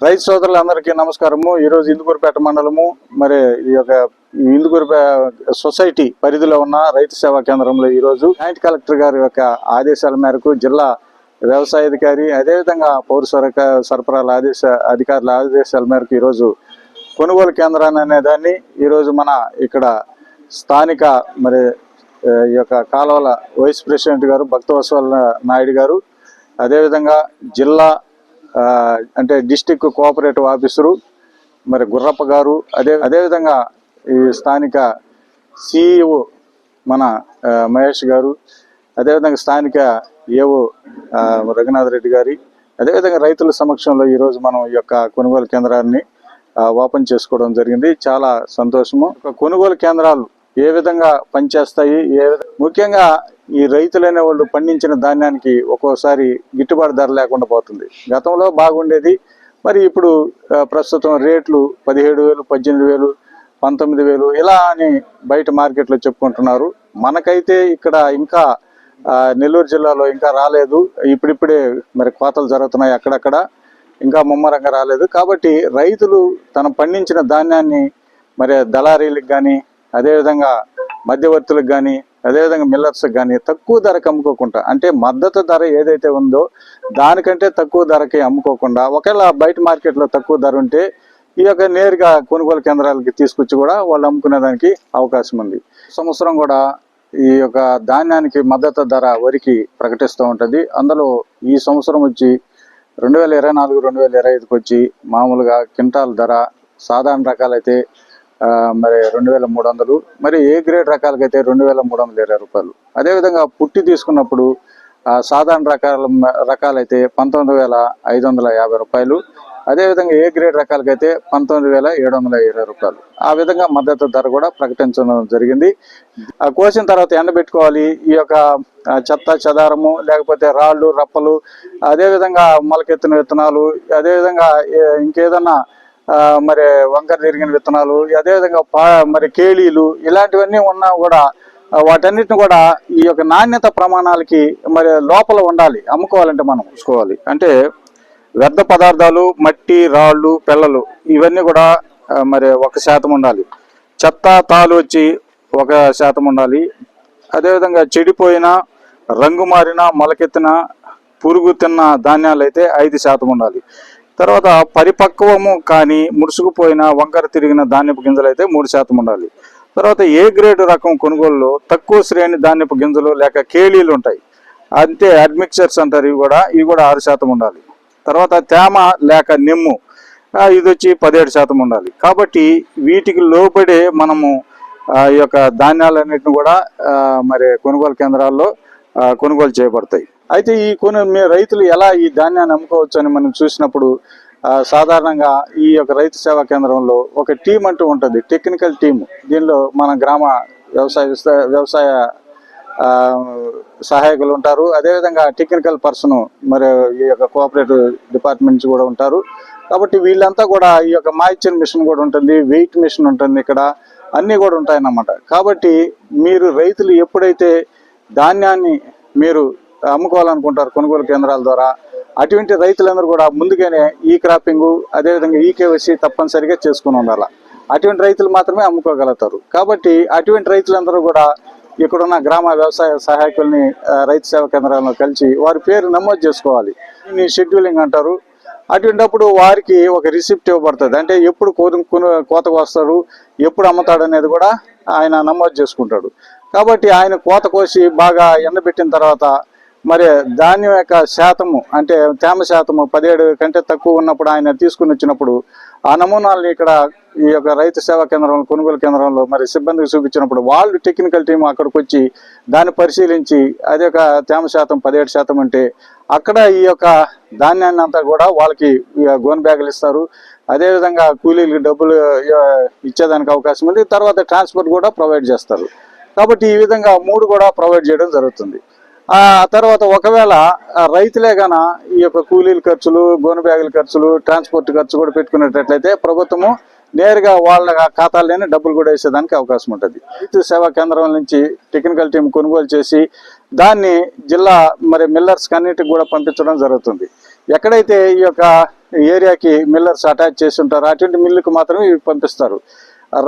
రైతు సోదరులందరికీ నమస్కారము. ఈరోజు ఇందుకూరుపేట మండలము మరి ఈ యొక్క ఇందుకూరుపేట సొసైటీ పరిధిలో ఉన్న రైతు సేవా కేంద్రంలో ఈరోజు జాయింట్ కలెక్టర్ గారి యొక్క ఆదేశాల మేరకు జిల్లా వ్యవసాయ అధికారి అదేవిధంగా పౌర సరక సరఫరాల ఆదేశ అధికారుల ఆదేశాల మేరకు ఈరోజు కొనుగోలు కేంద్రాన్ని అనే దాన్ని ఈరోజు మన ఇక్కడ స్థానిక మరి ఈ యొక్క కాలువల వైస్ ప్రెసిడెంట్ గారు భక్తవత్సల నాయుడు గారు అదేవిధంగా జిల్లా అంటే డిస్టిక్ కోఆపరేటివ్ ఆఫీసరు మరి గుర్రప్ప గారు అదే అదేవిధంగా ఈ స్థానిక సిఇఓ మన మహేష్ గారు అదేవిధంగా స్థానిక ఏఓ రఘునాథ్ రెడ్డి గారి అదేవిధంగా రైతుల సమక్షంలో ఈరోజు మనం ఈ యొక్క కొనుగోలు కేంద్రాన్ని ఓపెన్ చేసుకోవడం జరిగింది. చాలా సంతోషము. కొనుగోలు కేంద్రాలు ఏ విధంగా పనిచేస్తాయి? ఏ ముఖ్యంగా ఈ రైతులనే వాళ్ళు పండించిన ధాన్యానికి ఒక్కోసారి గిట్టుబాటు ధర లేకుండా పోతుంది. గతంలో బాగుండేది. మరి ఇప్పుడు ప్రస్తుతం రేట్లు పదిహేడు వేలు పద్దెనిమిది వేలు పంతొమ్మిది వేలు ఇలా అని బయట మార్కెట్లో చెప్పుకుంటున్నారు. మనకైతే ఇక్కడ ఇంకా నెల్లూరు జిల్లాలో ఇంకా రాలేదు. ఇప్పుడిప్పుడే మరి కోతలు జరుగుతున్నాయి అక్కడక్కడ. ఇంకా ముమ్మరంగా రాలేదు. కాబట్టి రైతులు తను పండించిన ధాన్యాన్ని మరి దళారీలకు కానీ అదేవిధంగా మధ్యవర్తులకు కానీ అదేవిధంగా మిల్లర్స్కి కానీ తక్కువ ధరకు అమ్ముకోకుండా అంటే మద్దతు ధర ఏదైతే ఉందో దానికంటే తక్కువ ధరకి అమ్ముకోకుండా ఒకవేళ బయట మార్కెట్లో తక్కువ ధర ఉంటే ఈ యొక్క నేరుగా కొనుగోలు కేంద్రాలకి తీసుకొచ్చి కూడా వాళ్ళు అమ్ముకునే దానికి అవకాశం ఉంది. సంవత్సరం కూడా ఈ యొక్క ధాన్యానికి మద్దతు ధర వరికి ప్రకటిస్తూ ఉంటుంది. అందులో ఈ సంవత్సరం వచ్చి రెండు వేల ఇరవై నాలుగు రెండు వేల ఇరవై ఐదుకి వచ్చి మామూలుగా క్వింటాల్ ధర సాధారణ రకాలైతే మరి రెండు వేల మూడు వందలు. మరి ఏ గ్రేడ్ రకాలకైతే రెండు వేల మూడు వందల ఇరవై రూపాయలు? అదేవిధంగా పుట్టి తీసుకున్నప్పుడు సాధారణ రకాల రకాలైతే పంతొమ్మిది వేల ఐదు వందల యాభై రూపాయలు. అదేవిధంగా ఏ గ్రేడ్ రకాలకైతే పంతొమ్మిది వేల ఏడు వందల ఇరవై రూపాయలు. ఆ విధంగా మద్దతు ధర కూడా ప్రకటించడం జరిగింది. ఆ కోసిన తర్వాత ఎండబెట్టుకోవాలి ఈ యొక్క చెత్త చెదారము లేకపోతే రాళ్ళు రప్పలు అదేవిధంగా మొలకెత్తిన విత్తనాలు అదేవిధంగా ఇంకేదన్నా మరి వంకర తిరిగిన విత్తనాలు అదేవిధంగా పా మరి కేళీలు ఇలాంటివన్నీ ఉన్నా కూడా వాటన్నిటిని కూడా ఈ యొక్క నాణ్యత ప్రమాణాలకి మరి లోపల ఉండాలి అమ్ముకోవాలంటే మనం చూసుకోవాలి. అంటే వ్యర్థ పదార్థాలు మట్టి రాళ్ళు పిల్లలు ఇవన్నీ కూడా మరి ఒక శాతం ఉండాలి. చెత్త తాలు వచ్చి ఒక శాతం ఉండాలి. అదేవిధంగా చెడిపోయిన రంగు మారిన మొలకెత్తిన పురుగు తిన్న ధాన్యాలు అయితే ఐదు శాతం ఉండాలి. తర్వాత పరిపక్వము కానీ ముడుసుకుపోయిన వంకర తిరిగిన ధాన్యపు గింజలు అయితే మూడు శాతం ఉండాలి. తర్వాత ఏ గ్రేడ్ రకం కొనుగోలులో తక్కువ శ్రేణి ధాన్యపు గింజలు లేక కేళీలు ఉంటాయి. అంతే అడ్మిక్చర్స్ అంటారు ఇవి కూడా ఇవి కూడా ఆరు శాతం ఉండాలి. తర్వాత తేమ లేక నిమ్ము ఇది వచ్చి పదిహేడు శాతం ఉండాలి. కాబట్టి వీటికి లోపడే మనము ఈ యొక్క ధాన్యాలన్నింటిని కూడా మరి కొనుగోలు కేంద్రాల్లో కొనుగోలు చేయబడతాయి. అయితే ఈ కొన్ని మీ రైతులు ఎలా ఈ ధాన్యాన్ని అమ్ముకోవచ్చు అని మనం చూసినప్పుడు సాధారణంగా ఈ యొక్క రైతు సేవా కేంద్రంలో ఒక టీం అంటూ ఉంటుంది టెక్నికల్ టీం దీనిలో మన గ్రామ వ్యవసాయ వ్యవసాయ సహాయకులు ఉంటారు. అదేవిధంగా టెక్నికల్ పర్సన్ మరి ఈ యొక్క కోఆపరేటివ్ డిపార్ట్మెంట్స్ కూడా ఉంటారు. కాబట్టి వీళ్ళంతా కూడా ఈ యొక్క మాయిశ్చర్ మిషన్ కూడా ఉంటుంది వెయిట్ మిషన్ ఉంటుంది ఇక్కడ. అన్నీ కూడా ఉంటాయన్నమాట. కాబట్టి మీరు రైతులు ఎప్పుడైతే ధాన్యాన్ని మీరు అమ్ముకోవాలనుకుంటారు కొనుగోలు కేంద్రాల ద్వారా. అటువంటి రైతులందరూ కూడా ముందుగానే ఈ క్రాపింగ్ అదేవిధంగా ఈ కేవైసీ తప్పనిసరిగా చేసుకుని ఉండాలి. అటువంటి రైతులు మాత్రమే అమ్ముకోగలుగుతారు. కాబట్టి అటువంటి రైతులందరూ కూడా ఇక్కడున్న గ్రామ వ్యవసాయ సహాయకుల్ని రైతు సేవా కేంద్రాల్లో కలిసి వారి పేరు నమోదు చేసుకోవాలి. దీన్ని షెడ్యూలింగ్ అంటారు. అటువంటిప్పుడు వారికి ఒక రిసిప్ట్ ఇవ్వబడుతుంది. అంటే ఎప్పుడు కోతకు వస్తాడు ఎప్పుడు అమ్ముతాడు అనేది కూడా ఆయన నమోదు చేసుకుంటాడు. కాబట్టి ఆయన కోత కోసి బాగా ఎండబెట్టిన తర్వాత మరి ధాన్యం యొక్క శాతము అంటే తేమ శాతము పదిహేడు కంటే తక్కువ ఉన్నప్పుడు ఆయన తీసుకుని వచ్చినప్పుడు ఆ నమూనాలని ఇక్కడ ఈ యొక్క రైతు సేవా కేంద్రంలో కొనుగోలు కేంద్రంలో మరి సిబ్బందికి చూపించినప్పుడు వాళ్ళు టెక్నికల్ టీం అక్కడికి వచ్చి దాన్ని పరిశీలించి అది ఒక తేమ శాతం పదిహేడు శాతం అంటే అక్కడ ఈ యొక్క ధాన్యాన్ని అంతా కూడా వాళ్ళకి గోన్ బ్యాగులు ఇస్తారు. అదేవిధంగా కూలీలకి డబ్బులు ఇచ్చేదానికి అవకాశం ఉంది. తర్వాత ట్రాన్స్పోర్ట్ కూడా ప్రొవైడ్ చేస్తారు. కాబట్టి ఈ విధంగా మూడు కూడా ప్రొవైడ్ చేయడం జరుగుతుంది. ఆ తర్వాత ఒకవేళ రైతులే గన ఈ యొక్క కూలీల ఖర్చులు గోను బ్యాగుల ఖర్చులు ట్రాన్స్పోర్ట్ ఖర్చు కూడా పెట్టుకునేటట్లయితే ప్రభుత్వము నేరుగా వాళ్ళ ఖాతాల్లోనే డబ్బులు కూడా వేసేదానికి అవకాశం ఉంటుంది. రైతు సేవా కేంద్రం నుంచి టెక్నికల్ టీం కొనుగోలు చేసి దాన్ని జిల్లా మరి మిల్లర్స్ అన్నిటికి కూడా పంపించడం జరుగుతుంది. ఎక్కడైతే ఈ యొక్క ఏరియాకి మిల్లర్స్ అటాచ్ చేసి ఉంటారో అటువంటి మిల్లుకు మాత్రమే ఇవి పంపిస్తారు.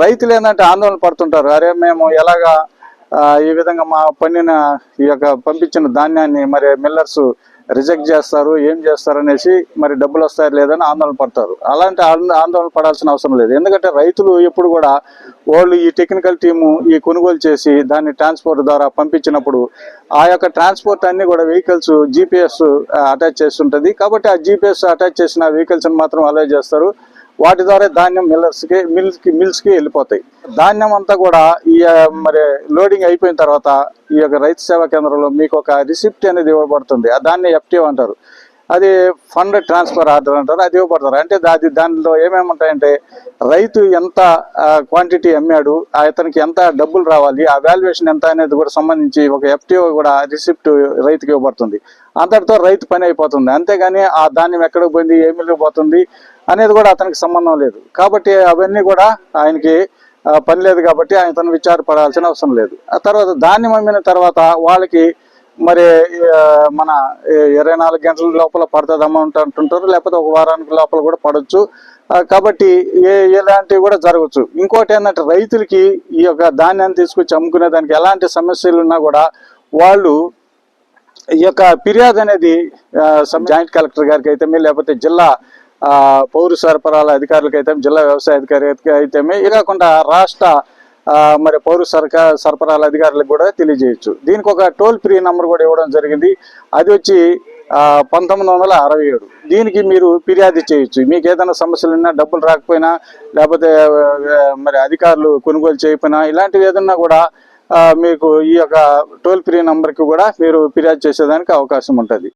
రైతులు ఏంటంటే ఆందోళన పడుతుంటారు. అరే మేము ఎలాగా ఈ విధంగా మా పండిన ఈ యొక్క పంపించిన ధాన్యాన్ని మరి మిల్లర్స్ రిజెక్ట్ చేస్తారు ఏం చేస్తారు అనేసి మరి డబ్బులు వస్తారు లేదని ఆందోళన పడతారు. అలాంటి ఆందోళన పడాల్సిన అవసరం లేదు. ఎందుకంటే రైతులు ఎప్పుడు కూడా వాళ్ళు ఈ టెక్నికల్ టీము ఈ కొనుగోలు చేసి దాన్ని ట్రాన్స్పోర్ట్ ద్వారా పంపించినప్పుడు ఆ యొక్క ట్రాన్స్పోర్ట్ అన్ని కూడా వెహికల్స్ జీపీఎస్ అటాచ్ చేస్తుంటుంది. కాబట్టి ఆ జీపీఎస్ అటాచ్ చేసిన వెహికల్స్ని మాత్రం అలౌ చేస్తారు. వాటి ద్వారా ధాన్యం మిల్లర్స్కి మిల్స్కి మిల్స్కి వెళ్ళిపోతాయి. ధాన్యం అంతా కూడా ఈ మరి లోడింగ్ అయిపోయిన తర్వాత ఈ యొక్క రైతు సేవా కేంద్రంలో మీకు ఒక రిసిప్ట్ అనేది ఇవ్వబడుతుంది. ఆ దాన్ని ఎఫ్టీఓ అంటారు. అది ఫండ్ ట్రాన్స్ఫర్ ఆర్డర్ అంటారు అది ఇవ్వబడతారు. అంటే అది దానిలో ఏమేమి ఉంటాయంటే రైతు ఎంత క్వాంటిటీ అమ్మాడు అతనికి ఎంత డబ్బులు రావాలి ఆ వాల్యుయేషన్ ఎంత అనేది కూడా సంబంధించి ఒక ఎఫ్టీఓ కూడా రిసిప్ట్ రైతుకి ఇవ్వబడుతుంది. అంతటితో రైతు పని అయిపోతుంది. అంతేగాని ఆ ధాన్యం ఎక్కడికి పోయింది ఏ పోతుంది అనేది కూడా అతనికి సంబంధం లేదు. కాబట్టి అవన్నీ కూడా ఆయనకి పని లేదు కాబట్టి ఆయన తను విచారపడాల్సిన అవసరం లేదు. ఆ తర్వాత ధాన్యం అమ్మిన తర్వాత వాళ్ళకి మరి మన ఇరవై నాలుగు గంటల లోపల పడుతుంది అమౌంట్ అంటుంటారు లేకపోతే ఒక వారానికి లోపల కూడా పడవచ్చు కాబట్టి ఏ ఎలాంటివి కూడా జరగచ్చు. ఇంకోటి ఏంటంటే రైతులకి ఈ యొక్క ధాన్యాన్ని తీసుకొచ్చి అమ్ముకునే దానికి ఎలాంటి సమస్యలు ఉన్నా కూడా వాళ్ళు ఈ యొక్క ఫిర్యాదు అనేది జాయింట్ కలెక్టర్ గారికి అయితే లేకపోతే జిల్లా పౌర సరఫరాల అధికారులకైతే అయితే జిల్లా వ్యవసాయ అధికారి అయితే ఇది కాకుండా రాష్ట్ర మరి పౌర సరకా సరఫరాల అధికారులకు కూడా తెలియజేయచ్చు. దీనికి ఒక టోల్ ఫ్రీ నంబర్ కూడా ఇవ్వడం జరిగింది. అది వచ్చి పంతొమ్మిది వందల అరవై ఏడు. దీనికి మీరు ఫిర్యాదు చేయొచ్చు. మీకు ఏదైనా సమస్యలు ఉన్నా డబ్బులు రాకపోయినా లేకపోతే మరి అధికారులు కొనుగోలు చేయకపోయినా ఇలాంటివి ఏదన్నా కూడా మీకు ఈ యొక్క టోల్ ఫ్రీ నంబర్కి కూడా మీరు ఫిర్యాదు చేసేదానికి అవకాశం ఉంటుంది.